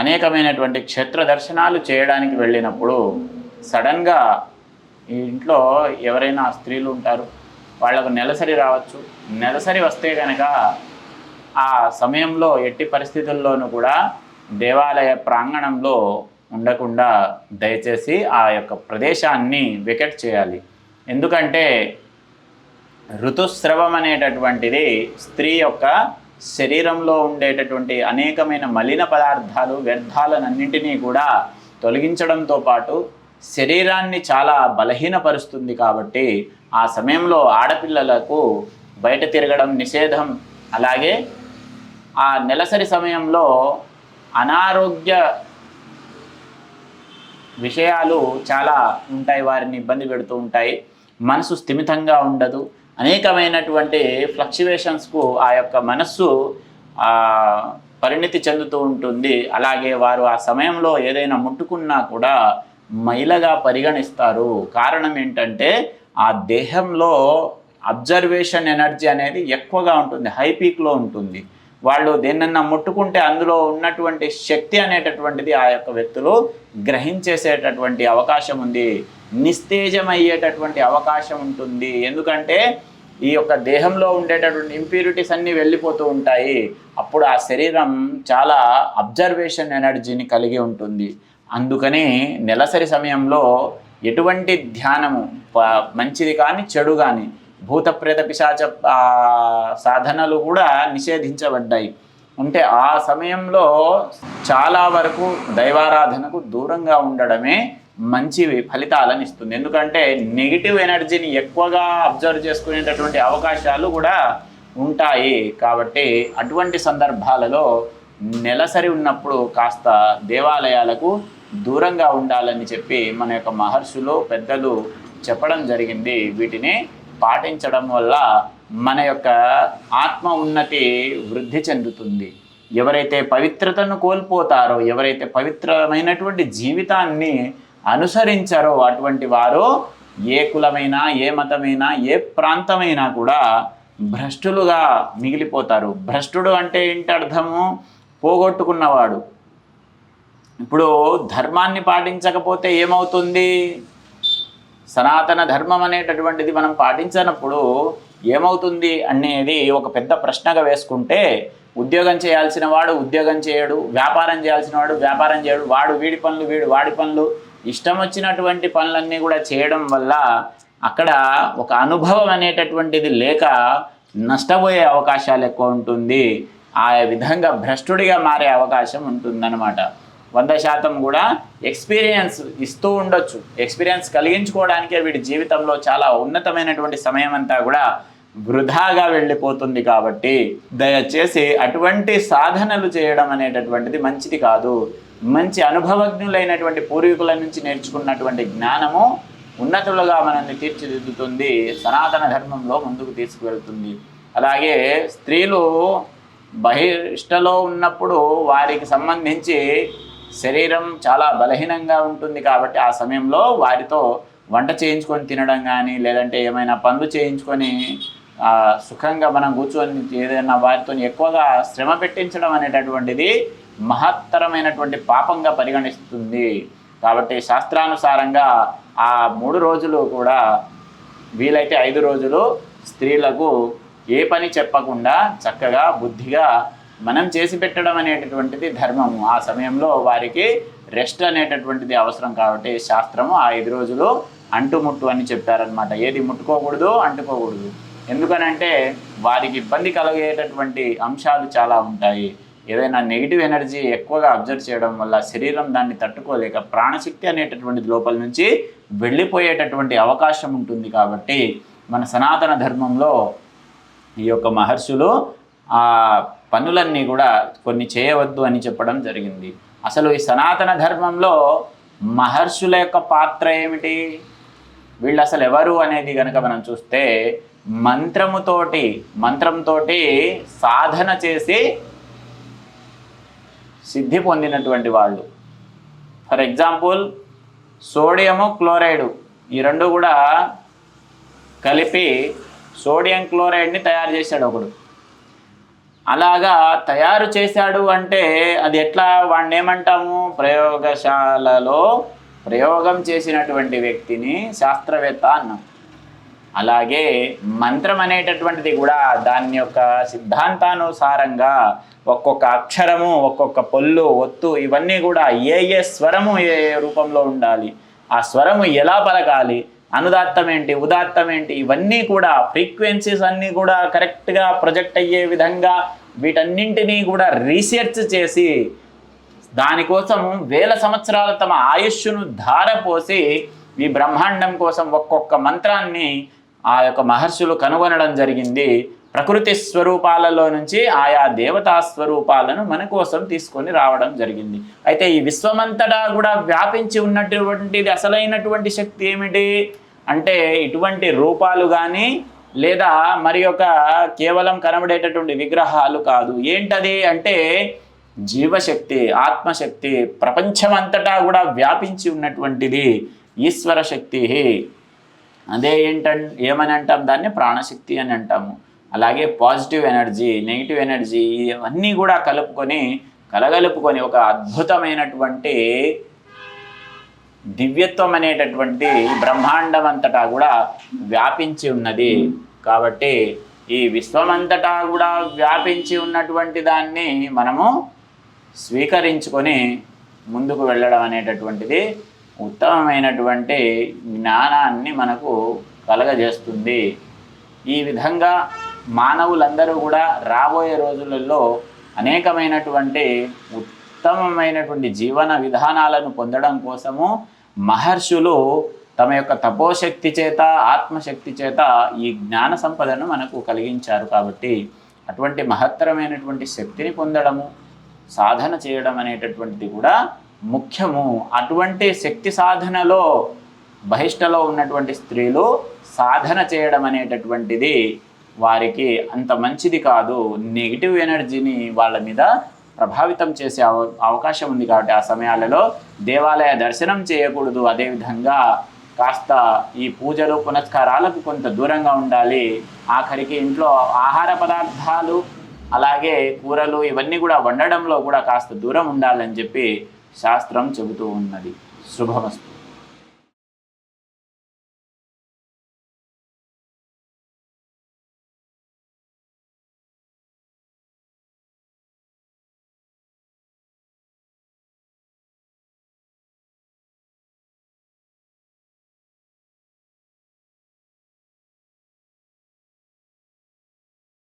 అనేకమైనటువంటి క్షేత్ర దర్శనాలు చేయడానికి వెళ్ళినప్పుడు సడన్గా ఈ ఇంట్లో ఎవరైనా స్త్రీలు ఉంటారు వాళ్ళకు నెలసరి రావచ్చు. నెలసరి వస్తే కనుక ఆ సమయంలో ఎట్టి పరిస్థితుల్లోనూ కూడా దేవాలయ ప్రాంగణంలో ఉండకుండా దయచేసి ఆ యొక్క ప్రదేశాన్ని వికెట్ చేయాలి. ఎందుకంటే ఋతుస్రవం అనేటటువంటిది స్త్రీ యొక్క శరీరంలో ఉండేటటువంటి అనేకమైన మలిన పదార్థాలు వ్యర్థాలన్నింటినీ కూడా తొలగించడంతో పాటు శరీరాన్ని చాలా బలహీనపరుస్తుంది కాబట్టి ఆ సమయంలో ఆడపిల్లలకు బయట తిరగడం నిషేధం. అలాగే ఆ నెలసరి సమయంలో అనారోగ్య విషయాలు చాలా ఉంటాయి వారిని ఇబ్బంది పెడుతూ ఉంటాయి. మనసు స్థిమితంగా ఉండదు. అనేకమైనటువంటి ఫ్లక్చువేషన్స్కు ఆ యొక్క మనస్సు పరిణితి చెందుతూ ఉంటుంది. అలాగే వారు ఆ సమయంలో ఏదైనా ముట్టుకున్నా కూడా మైలగా పరిగణిస్తారు. కారణం ఏంటంటే ఆ దేహంలో అబ్జర్వేషన్ ఎనర్జీ అనేది ఎక్కువగా ఉంటుంది. హై పీక్లో ఉంటుంది. వాళ్ళు దేన్నన్నా ముట్టుకుంటే అందులో ఉన్నటువంటి శక్తి అనేటటువంటిది ఆ యొక్క వ్యక్తులు గ్రహించేసేటటువంటి అవకాశం ఉంది. నిస్తేజమయ్యేటటువంటి అవకాశం ఉంటుంది. ఎందుకంటే ఈ యొక్క దేహంలో ఉండేటటువంటి ఇంప్యూరిటీస్ అన్నీ వెళ్ళిపోతూ ఉంటాయి. అప్పుడు ఆ శరీరం చాలా అబ్జర్వేషన్ ఎనర్జీని కలిగి ఉంటుంది. అందుకని నెలసరి సమయంలో ఎటువంటి ధ్యానము ప- మంచిది కానీ చెడు కానీ భూతప్రేత పిశాచ సాధనలు కూడా నిషేధించబడ్డాయి. అంటే ఆ సమయంలో చాలా వరకు దైవారాధనకు దూరంగా ఉండడమే మంచి ఫలితాలను ఇస్తుంది. ఎందుకంటే నెగిటివ్ ఎనర్జీని ఎక్కువగా అబ్జర్వ్ చేసుకునేటటువంటి అవకాశాలు కూడా ఉంటాయి. కాబట్టి అటువంటి సందర్భాలలో నెలసరి ఉన్నప్పుడు కాస్త దేవాలయాలకు దూరంగా ఉండాలని చెప్పి మన యొక్క మహర్షులు పెద్దలు చెప్పడం జరిగింది. వీటిని పాటించడం వల్ల మన యొక్క ఆత్మ ఉన్నతి వృద్ధి చెందుతుంది. ఎవరైతే పవిత్రతను కోల్పోతారో ఎవరైతే పవిత్రమైనటువంటి జీవితాన్ని అనుసరించారో అటువంటి వారు. ఏ కులమైనా ఏ మతమైనా ఏ ప్రాంతమైనా కూడా భ్రష్టులుగా మిగిలిపోతారు. భ్రష్టుడు అంటే ఏంటి అర్థము? పోగొట్టుకున్నవాడు. ఇప్పుడు ధర్మాన్ని పాటించకపోతే ఏమవుతుంది? సనాతన ధర్మం అనేటటువంటిది మనం పాటించినప్పుడు ఏమవుతుంది అనేది ఒక పెద్ద ప్రశ్నగా వేసుకుంటే ఉద్యోగం చేయాల్సిన వాడు ఉద్యోగం చేయడు వ్యాపారం చేయాల్సిన వాడు వ్యాపారం చేయడు వాడు వీడి పనులు వీడు వాడి పనులు ఇష్టం వచ్చినటువంటి పనులన్నీ కూడా చేయడం వల్ల అక్కడ ఒక అనుభవం అనేటటువంటిది లేక నష్టపోయే అవకాశాలు ఎక్కువ ఉంటుంది. ఆ విధంగా భ్రష్టుడిగా మారే అవకాశం ఉంటుందన్నమాట. వంద శాతం కూడా ఎక్స్పీరియన్స్ ఇస్తూ ఉండొచ్చు. ఎక్స్పీరియన్స్ కలిగించుకోవడానికే వీడి జీవితంలో చాలా ఉన్నతమైనటువంటి సమయం అంతా కూడా వృధాగా వెళ్ళిపోతుంది కాబట్టి దయచేసి అటువంటి సాధనలు చేయడం అనేటటువంటిది మంచిది కాదు. మంచి అనుభవజ్ఞులైనటువంటి పూర్వీకుల నుంచి నేర్చుకున్నటువంటి జ్ఞానము ఉన్నతులుగా మనల్ని తీర్చిదిద్దుతుంది సనాతన ధర్మంలో ముందుకు తీసుకువెళ్తుంది. అలాగే స్త్రీలు బహిష్టలో ఉన్నప్పుడు వారికి సంబంధించి శరీరం చాలా బలహీనంగా ఉంటుంది కాబట్టి ఆ సమయంలో వారితో వంట చేయించుకొని తినడం కానీ లేదంటే ఏమైనా పనులు చేయించుకొని సుఖంగా మనం కూర్చొని ఏదైనా వారితో ఎక్కువగా శ్రమ పెట్టించడం అనేటటువంటిది మహత్తరమైనటువంటి పాపంగా పరిగణిస్తుంది. కాబట్టి శాస్త్రానుసారంగా ఆ మూడు రోజులు కూడా వీలైతే ఐదు రోజులు స్త్రీలకు ఏ పని చెప్పకుండా చక్కగా బుద్ధిగా మనం చేసి పెట్టడం అనేటటువంటిది ధర్మము. ఆ సమయంలో వారికి రెస్ట్ అనేటటువంటిది అవసరం కాబట్టి శాస్త్రము ఆ ఐదు రోజులు అంటుముట్టు అని చెప్పారనమాట ఏది ముట్టుకోకూడదు అంటుకోకూడదు. ఎందుకనంటే వారికి ఇబ్బంది కలిగేటటువంటి అంశాలు చాలా ఉంటాయి. ఏదైనా నెగిటివ్ ఎనర్జీ ఎక్కువగా అబ్జర్వ్ చేయడం వల్ల శరీరం దాన్ని తట్టుకోలేక ప్రాణశక్తి అనేటటువంటిది లోపల నుంచి వెళ్ళిపోయేటటువంటి అవకాశం ఉంటుంది కాబట్టి మన సనాతన ధర్మంలో ఈ యొక్క మహర్షులు ఆ పనులన్నీ కూడా కొన్ని చేయవద్దు అని చెప్పడం జరిగింది. అసలు ఈ సనాతన ధర్మంలో మహర్షుల యొక్క పాత్ర ఏమిటి? వీళ్ళు అసలు ఎవరు అనేది కనుక మనం చూస్తే మంత్రముతోటి మంత్రంతోటి సాధన చేసి సిద్ధి పొందినటువంటి వాళ్ళు. ఫర్ ఎగ్జాంపుల్ సోడియము క్లోరైడు ఈ రెండు కూడా కలిపి సోడియం క్లోరైడ్ని తయారు చేశాడు ఒకడు. అలాగా తయారు చేశాడు అంటే అది ఎట్లా? వాడిని ఏమంటాము? ప్రయోగశాలలో ప్రయోగం చేసినటువంటి వ్యక్తిని శాస్త్రవేత్త అన్నాం. అలాగే మంత్రం అనేటటువంటిది కూడా దాని యొక్క సిద్ధాంతానుసారంగా ఒక్కొక్క అక్షరము ఒక్కొక్క పొల్లు ఒత్తు ఇవన్నీ కూడా ఏ ఏ స్వరము ఏ ఏ రూపంలో ఉండాలి ఆ స్వరము ఎలా పలకాలి అనుదాత్తం ఏంటి ఉదాత్తం ఏంటి ఇవన్నీ కూడా ఫ్రీక్వెన్సీస్ అన్నీ కూడా కరెక్ట్గా ప్రొజెక్ట్ అయ్యే విధంగా వీటన్నింటినీ కూడా రీసెర్చ్ చేసి దానికోసం వేల సంవత్సరాల తమ ఆయుష్ను ధారపోసి ఈ బ్రహ్మాండం కోసం ఒక్కొక్క మంత్రాన్ని ఆ యొక్క మహర్షులు కనుగొనడం జరిగింది. ప్రకృతి స్వరూపాలలో నుంచి ఆయా దేవతా స్వరూపాలను మన కోసం తీసుకొని రావడం జరిగింది. అయితే ఈ విశ్వమంతటా కూడా వ్యాపించి ఉన్నటువంటిది అసలైనటువంటి శక్తి ఏమిటి? అంటే ఇటువంటి రూపాలు కానీ లేదా మరి యొక్క కేవలం కనబడేటటువంటి విగ్రహాలు కాదు. ఏంటది అంటే జీవశక్తి ఆత్మశక్తి ప్రపంచమంతటా కూడా వ్యాపించి ఉన్నటువంటిది ఈశ్వర శక్తి. అదే ఏంట ఏమని అంటాం? దాన్ని ప్రాణశక్తి అని అంటాము. అలాగే పాజిటివ్ ఎనర్జీ నెగిటివ్ ఎనర్జీ ఇవన్నీ కూడా కలుపుకొని కలగలుపుకొని ఒక అద్భుతమైనటువంటి దివ్యత్వం అనేటటువంటి బ్రహ్మాండం అంతటా కూడా వ్యాపించి ఉన్నది. కాబట్టి ఈ విశ్వమంతటా కూడా వ్యాపించి ఉన్నటువంటి దాన్ని మనము స్వీకరించుకొని ముందుకు వెళ్ళడం అనేటటువంటిది ఉత్తమమైనటువంటి జ్ఞానాన్ని మనకు కలగజేస్తుంది. ఈ విధంగా మానవులందరూ కూడా రాబోయే రోజులలో అనేకమైనటువంటి ఉత్తమమైనటువంటి జీవన విధానాలను పొందడం కోసము మహర్షులు తమ యొక్క తపోశక్తి చేత ఆత్మశక్తి చేత ఈ జ్ఞాన సంపదను మనకు కలిగించారు కాబట్టి అటువంటి మహత్తరమైనటువంటి శక్తిని పొందడము సాధన చేయడం అనేటటువంటిది కూడా ముఖ్యము అటువంటి శక్తి సాధనలో బహిష్టలో ఉన్నటువంటి స్త్రీలు సాధన చేయడం అనేటటువంటిది వారికి అంత మంచిది కాదు. నెగిటివ్ ఎనర్జీని వాళ్ళ మీద ప్రభావితం చేసే అవ అవకాశం ఉంది కాబట్టి ఆ సమయాలలో దేవాలయ దర్శనం చేయకూడదు. అదేవిధంగా కాస్త ఈ పూజలు పునస్కారాలకు కొంత దూరంగా ఉండాలి. ఆఖరికి ఇంట్లో ఆహార పదార్థాలు అలాగే కూరలు ఇవన్నీ కూడా వండడంలో కూడా కాస్త దూరం ఉండాలని చెప్పి శాస్త్రం చెబుతూ ఉన్నది. శుభమస్తు.